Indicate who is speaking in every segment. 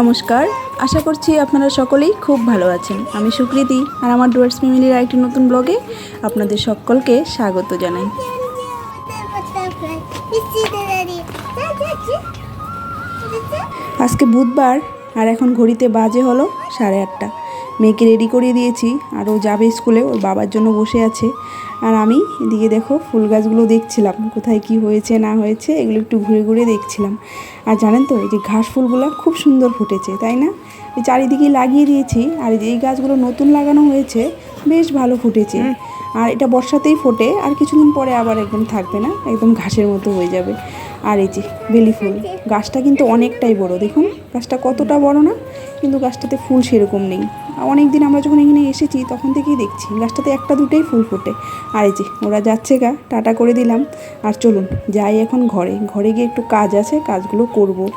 Speaker 1: নমস্কার। আশা করছি আপনারা সকলেই খুব ভালো আছেন। আমি সুকৃতি আর আমার ডুয়ার্স ফ্যামিলির একটি নতুন ব্লগে আপনাদের সকলকে স্বাগত জানাই। আজকে বুধবার আর এখন ঘড়িতে বাজে হলো সাড়ে আটটা। মেয়েকে রেডি করিয়ে দিয়েছি। আর ও যাবে স্কুলে ওর বাবার জন্য বসে আছে। আর আমি এদিকে দেখো ফুল গাছগুলো দেখছিলাম কোথায় কি হয়েছে না হয়েছে এগুলো একটু ঘুরে ঘুরে দেখছিলাম। আর জানেন তো এই যে ঘাস ফুলগুলো খুব সুন্দর ফুটেছে তাই না? এই চারিদিকে লাগিয়ে দিয়েছি আর এই যে এই গাছগুলো নতুন লাগানো হয়েছে বেশ ভালো ফুটেছে। আর এটা বর্ষাতেই ফোটে আর কিছুদিন পরে আবার একদম থাকবে না একদম ঘাসের মতো হয়ে যাবে। আর এই যে বেলি ফুল, গাছটা কিন্তু অনেকটাই বড়, দেখুন, গাছটা কতটা বড় না? কিন্তু গাছটাতে ফুল সেরকম নেই। অনেক দিন আমরা যখন এখানে এসেছি, তখন থেকেই দেখছি, গাছটাতে একটা দুটোই ফুল ফোটে। আর এই যে, ওরা যাচ্ছে গা, টাটা করে দিলাম। আর চলুন, যাই এখন ঘরে। ঘরে গিয়ে একটু কাজ আছে, কাজগুলো করব।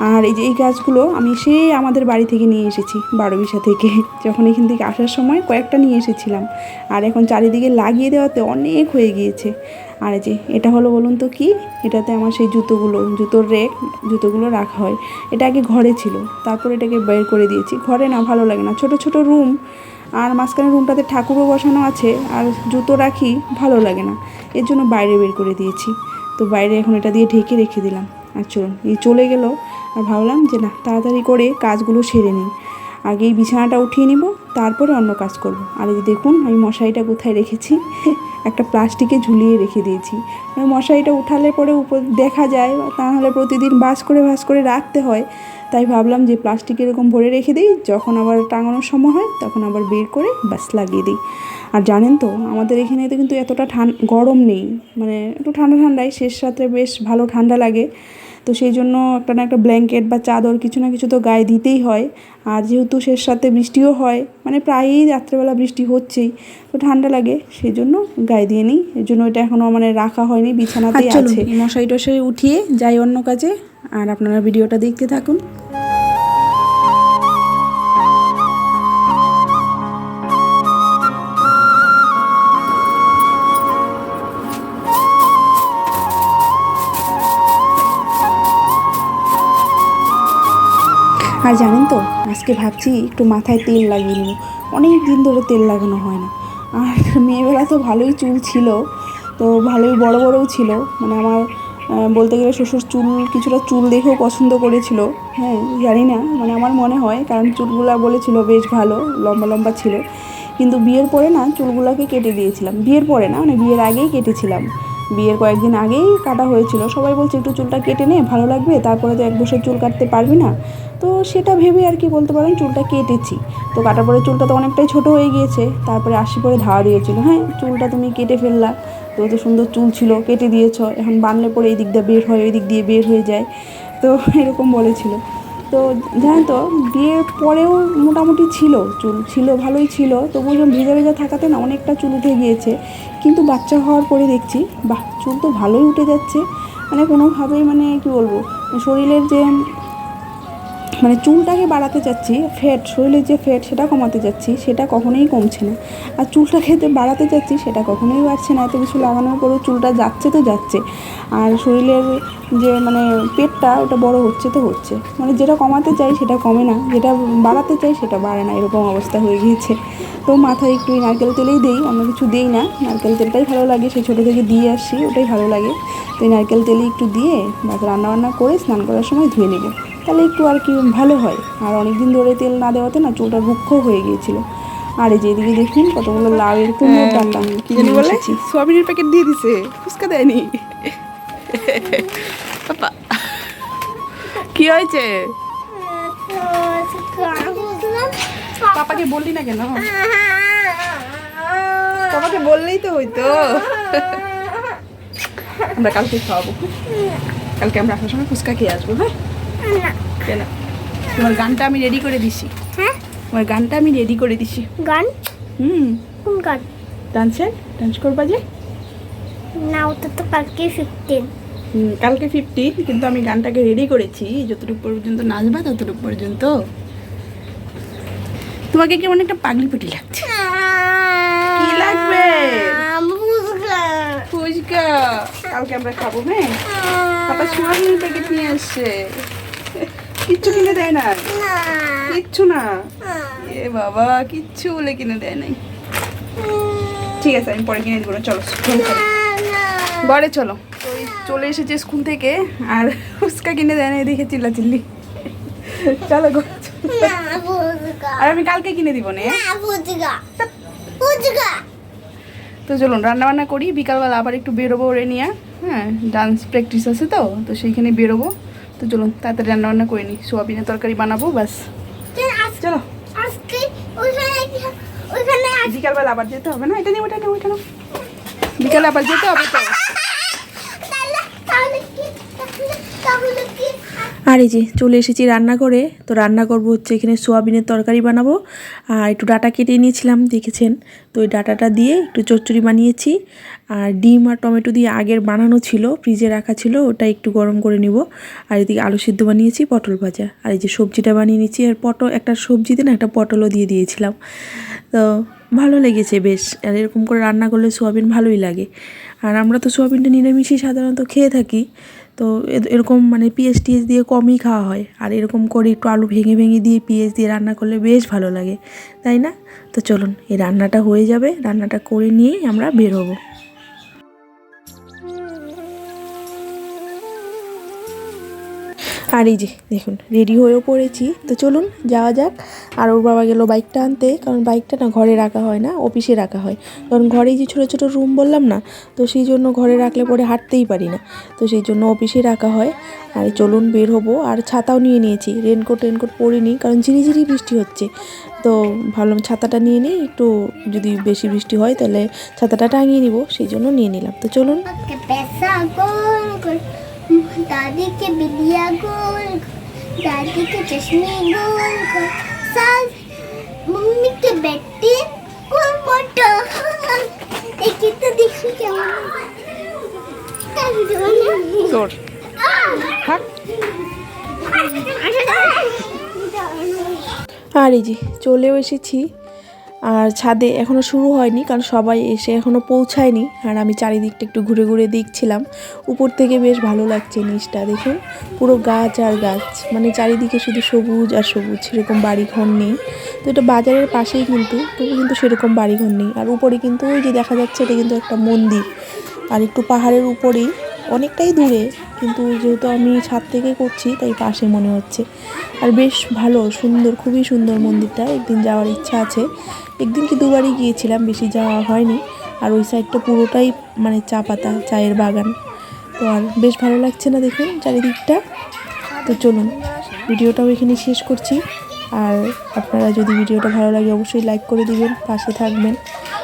Speaker 1: আর এই যে এই গাছগুলো আমি সে আমাদের বাড়ি থেকে নিয়ে এসেছি বারোবিশা থেকে। যখন এখান থেকে আসার সময় কয়েকটা নিয়ে এসেছিলাম। আর এখন চারিদিকে লাগিয়ে দেওয়াতে অনেক হয়ে গিয়েছে। আর যে এটা হলো বলুন তো কি? এটাতে আমার সেই জুতোগুলো, জুতোর রেক, জুতোগুলো রাখা হয়। এটা আগে ঘরে ছিল, তারপর এটাকে বের করে দিয়েছি। ঘরে না, ভালো লাগে না। ছোট ছোট রুম, আর মাঝখানে রুমটাতে ঠাকুরও বসানো আছে, আর জুতো রাখি, ভালো লাগে না। এর জন্য বাইরে বের করে দিয়েছি। তো বাইরে এখন এটা দিয়ে ঢেকে রেখে দিলাম। আর চলুন এই চলে গেল। আর ভাবলাম যে না, তাড়াতাড়ি করে কাজগুলো সেরে নিই। আগে এই বিছানাটা উঠিয়ে নিব, তারপরে অন্য কাজ করব। আর এই দেখুন, আমি মশারিটা কোথায় রেখেছি? একটা প্লাস্টিকে ঝুলিয়ে রেখে দিয়েছি। মানে মশারিটা উঠালে পরে উপর দেখা যায় তা তাহলে প্রতিদিন বাস করে বাস করে রাখতে হয়। তাই ভাবলাম যে প্লাস্টিক এরকম ভরে রেখে দিই, যখন আবার টাঙানোর সময় হয়, তখন আবার বের করে বাস লাগিয়ে দিই। আর জানেন তো, আমাদের এখানে তো কিন্তু এতটা ঠান, গরম নেই। মানে একটু ঠান্ডা ঠান্ডায় শেষ রাত্রে বেশ ভালো ঠান্ডা লাগে। তো সেই জন্য একটা না একটা ব্ল্যাঙ্কেট বা চাদর কিছু না কিছু তো গায়ে দিতেই হয়। আর যেহেতু শেষ সাথে বৃষ্টিও হয় মানে প্রায়ই রাত্রেবেলা বৃষ্টি হচ্ছেই তো ঠান্ডা লাগে সেই জন্য গায়ে দিয়ে নিই। এর জন্য এটা এখনও মানে রাখা হয়নি বিছানাতেই আছে। মশাই টশাই উঠিয়ে যাই অন্য কাজে আর আপনারা ভিডিওটা দেখতে থাকুন। আর জানেন তো, আজকে ভাবছি একটু মাথায় তেল লাগিয়ে নেব। অনেক দিন ধরে তেল লাগানো হয় না। আর মেয়েবেলা তো ভালোই চুল ছিল, তো ভালোই বড় বড়ও ছিল। মানে আমার বলতে গেলে শ্বশুর চুল, কিছুটা চুল দেখেও পছন্দ করেছিল। হ্যাঁ জানি না মানে আমার মনে হয়, কারণ চুলগুলা বলেছিল বেশ ভালো, লম্বা লম্বা ছিল। কিন্তু বিয়ের পরে না, চুলগুলাকে কেটে দিয়েছিলাম। বিয়ের পরে না মানে বিয়ের আগেই কেটেছিলাম। বিয়ের কয়েকদিন আগেই কাটা হয়েছিল। সবাই বলছে, একটু চুলটা কেটে নে, ভালো লাগবে, তারপরে তো এক বছর চুল কাটতে পারবি না। তো সেটা ভেবে আর কি বলতে পারেন, চুলটা কেটেছি। তো কাটার পরে চুলটা তো অনেকটাই ছোট হয়ে গিয়েছে, তারপরে আসি পরে ধাওয়া দিয়েছিল। হ্যাঁ চুলটা তুমি কেটে ফেললা, তো তো সুন্দর চুল ছিল, কেটে দিয়েছ। এখন বানলে পরে এই দিক দিয়ে বের হয় ওই দিক দিয়ে বের হয়ে যায়। তো এরকম বলেছিল। তো জানেন তো, বিয়ের পরেও মোটামুটি ছিল, চুল ছিল, ভালোই ছিল তবু যখন ভেজা ভেজা থাকাতে না অনেকটা চুল উঠে গিয়েছে। কিন্তু বাচ্চা হওয়ার পরে দেখছি, বাহ, চুল তো ভালোই উঠে যাচ্ছে। মানে কোনোভাবেই মানে কি বলব, শরীরের যে মানে চুলটাকে বাড়াতে চাচ্ছি ফ্যাট শরীরের যে ফ্যাট সেটা কমাতে চাচ্ছি সেটা কখনোই কমছে না। আর চুলটা খেতে বাড়াতে চাচ্ছি সেটা কখনোই বাড়ছে না। এত কিছু লাগানোর পরেও চুলটা যাচ্ছে তো যাচ্ছে। আর শরীরের যে মানে পেটটা, ওটা বড় হচ্ছে তো হচ্ছে। মানে যেটা কমাতে চাই সেটা কমে না, যেটা বাড়াতে চাই সেটা বাড়ে না। এরকম অবস্থা হয়ে গিয়েছে। তো মাথায় একটু নারকেল তেলেই দিই, অন্য কিছু দিই না। নারকেল তেলটাই ভালো লাগে, সেই ছোটো থেকে দিয়ে আসছি, ওটাই ভালো লাগে। তো নারকেল তেলে একটু দিয়ে বাস রান্নাবান্না করে স্নান করার সময় ধুয়ে নেব। তাহলে একটু আর কি ভালো হয়। আর অনেক দিন ধরে তেল না দেওয়াতে না চুলটা রুক্ষ হয়ে গিয়েছিল। আর এই যে এদিকে দেখুন কতগুলো লাউয়ের কুমড়োর ডাটা
Speaker 2: কি জানি বলে? সোয়াবিনের প্যাকেট দিয়ে দিছে ফুচকা দেয়নি। কি হয়েছে? পাপাকে বললি না কেন? পাপাকে বললেই তো হইতো। আমরা কালকে খাওয়াবো। কালকে আমরা আসার সময় ফুচকা খেয়ে আসব হ্যাঁ? তোমার গানটা আমি রেডি করে দিছি।
Speaker 3: হ্যাঁ?
Speaker 2: তোমার গানটা আমি রেডি করে দিছি।
Speaker 3: গান?
Speaker 2: হুম।
Speaker 3: কোন গান?
Speaker 2: ডান্সের ডান্স করবা যে?
Speaker 3: না ওটা তো কালকে ফিফটিন
Speaker 2: হুম, কালকে ফিফটিন কিন্তু আমি গানটাকে রেডি করেছি। যতটুকু পর্যন্ত নাচবা ততটুকু পর্যন্ত। তোমাকে কেমন একটা পাগলি পুটি লাগছে। কি লাগবে? ফুচকা। কালকে আমরা খাব হ্যাঁ? পাপা সোয়াবিনের প্যাকেট নিয়ে আসছে।
Speaker 1: কিচ্ছু কিনে দেয় না। কিচ্ছু না। এ বাবা কিচ্ছু বলে কিনে দেয় নাই। ঠিক আছে আমি পরে কিনে দিব না চলো ঘরে চলো। চলো এসেছে স্কুল থেকে আর ফুচকা কিনে দেয় না দেখে চিল্লা চিল্লি চলো।
Speaker 3: ফুচকা।
Speaker 1: আর আমি কালকে কিনে দিব না। তো চলুন রান্না বান্না করি বিকালবেলা আবার একটু বেরোবো ওরে নিয়ে। হ্যাঁ ডান্স প্র্যাকটিস আছে তো তো সেইখানে বেরোবো। তো চলুন তাড়াতাড়ি রান্না বান্না করে নিই। সোয়াবিনের তরকারি বানাবো ব্যাস। চলো বিকালবেলা আবার যেতে হবে না? এটা নিয়ে ওটা নিয়ে ওইটা। বিকালে আবার যেতে হবে তো
Speaker 3: তাহলে তাহলে কি তাহলে তাহলে কি
Speaker 2: আর এই যে চলে এসেছি রান্না করে তো রান্না করব হচ্ছে এখানে সোয়াবিনের তরকারি বানাবো। আর একটু ডাটা কেটে নিয়েছিলাম, দেখেছেন? তো ওই ডাটাটা দিয়ে একটু চচ্চড়ি বানিয়েছি। আর ডিম আর টমেটো দিয়ে আগের বানানো ছিল, ফ্রিজে রাখা ছিল, ওটা একটু গরম করে নিব। আর এদিকে আলু সিদ্ধ বানিয়েছি, পটল ভাজা। আর এই যে সবজিটা বানিয়ে নিচ্ছি, আর পটল, একটা সবজিতে না, একটা পটলও দিয়ে দিয়েছিলাম। তো ভালো লেগেছে বেশ, আর এরকম করে রান্না করলে সোয়াবিন ভালোই লাগে। আর আমরা তো সোয়াবিনটা নিরামিষই সাধারণত খেয়ে থাকি তো এরকম মানে পিঁয়াজ টিএস দিয়ে কমই খাওয়া হয়। আর এরকম করে একটু আলু ভেঙে ভেঙে দিয়ে পিঁয়াজ দিয়ে রান্না করলে বেশ ভালো লাগে। তাই না? তো চলুন, এই রান্নাটা হয়ে যাবে। রান্নাটা করে নিয়েই আমরা বের আর এই যে, দেখুন রেডি হয়েও পড়েছি। তো চলুন, যাওয়া যাক। আর ওর বাবা গেল বাইকটা আনতে, কারণ বাইকটা না ঘরে রাখা হয় না অফিসে রাখা হয়। কারণ ঘরে যে ছোটো ছোটো রুম বললাম না, তো সেই জন্য ঘরে রাখলে পরে হাঁটতেই পারি না। তো সেই জন্য অফিসে রাখা হয়। আর চলুন, বের হব। আর ছাতাও নিয়ে নিয়েছি। রেনকোট রেনকোট পরিনি কারণ ঝিরিঝিরি বৃষ্টি হচ্ছে। তো ভাবলাম ছাতাটা নিয়ে নিই, একটু যদি বেশি বৃষ্টি হয় তাহলে ছাতাটা টাঙিয়ে নিব, সেই জন্য নিয়ে নিলাম। তো চলুন।
Speaker 3: दादी के बिलिया गोल गोल दादी के चश्मे गोल गोल सास मम्मी के बेटी गोल मोटो एक तो देखो क्या
Speaker 1: তোর থাক
Speaker 2: আর এই যে চলেও এসেছি আর ছাদে এখনও শুরু হয়নি, কারণ সবাই এসে এখনও পৌঁছায়নি। আর আমি চারিদিকটা একটু ঘুরে ঘুরে দেখছিলাম। উপর থেকে বেশ ভালো লাগছে নিচটা, দেখুন। পুরো গাছ আর গাছ মানে চারিদিকে শুধু সবুজ আর সবুজ, সেরকম বাড়িঘর নেই। তো এটা বাজারের পাশেই কিন্তু, তবু কিন্তু সেরকম বাড়িঘর নেই। আর উপরে কিন্তু ওই যে দেখা যাচ্ছে এটা কিন্তু একটা মন্দির। আর একটু পাহাড়ের উপরেই, অনেকটাই দূরে। কিন্তু যেহেতু আমি ছাদ থেকে করছি, তাই পাশে মনে হচ্ছে। আর বেশ ভালো, সুন্দর, খুবই সুন্দর মন্দিরটা, একদিন যাওয়ার ইচ্ছা আছে। একদিন কি দুবারই গিয়েছিলাম, বেশি যাওয়া হয়নি। আর ওই সাইডটা পুরোটাই মানে চা পাতা, চায়ের বাগান। তো আর বেশ ভালো লাগছে না দেখুন চারিদিকটা। তো চলুন, ভিডিওটাও এখানে শেষ করছি। আর আপনারা যদি ভিডিওটা ভালো লাগে, অবশ্যই লাইক করে দিবেন, পাশে থাকবেন,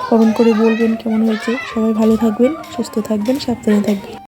Speaker 2: কমেন্ট করে বলবেন কেমন হয়েছে। সবাই ভালো থাকবেন, সুস্থ থাকবেন, সাবধানে থাকবেন।